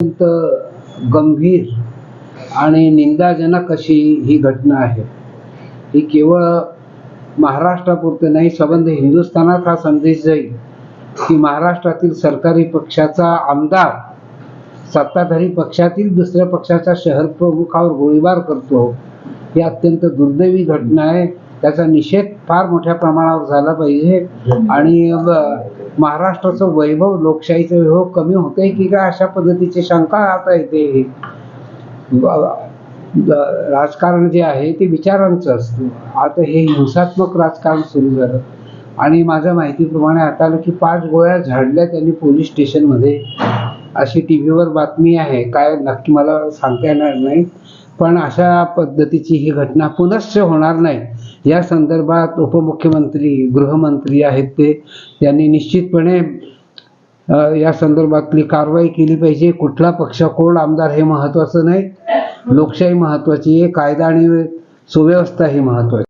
अत्यंत गंभीर आणि निंदाजनक अशी ही घटना आहे. ही केवळ महाराष्ट्रापुरते नाही संबंध हिंदुस्थानात हा संदेश जाईल की महाराष्ट्रातील सरकारी पक्षाचा आमदार सत्ताधारी पक्षातील दुसऱ्या पक्षाच्या शहर प्रमुखावर गोळीबार करतो. ही अत्यंत दुर्दैवी घटना आहे. त्याचा निषेध फार मोठ्या प्रमाणावर झाला पाहिजे. आणि महाराष्ट्राचं वैभव लोकशाहीचं वैभव कमी होतंय की काय अशा पद्धतीची शंका आता येते. राजकारण जे आहे ते विचारांचं असतं. आता हे हिंसात्मक राजकारण सुरू झालं. आणि माझ्या माहितीप्रमाणे आता आलं की पाच गोळ्या झाडल्या त्यांनी पोलीस स्टेशनमध्ये. अशी टी व्हीवर बातमी आहे. काय नक्की मला सांगता येणार नाही. पण अशा पद्धतीची ही घटना पुनश्च होणार नाही. या संदर्भात उपमुख्यमंत्री गृहमंत्री आहेत ते यांनी निश्चितपणे या संदर्भातली कारवाई केली पाहिजे. कुठला पक्ष कोण आमदार हे महत्वाचं नाही. लोकशाही महत्वाची आहे. कायदा आणि सुव्यवस्था ही महत्वाची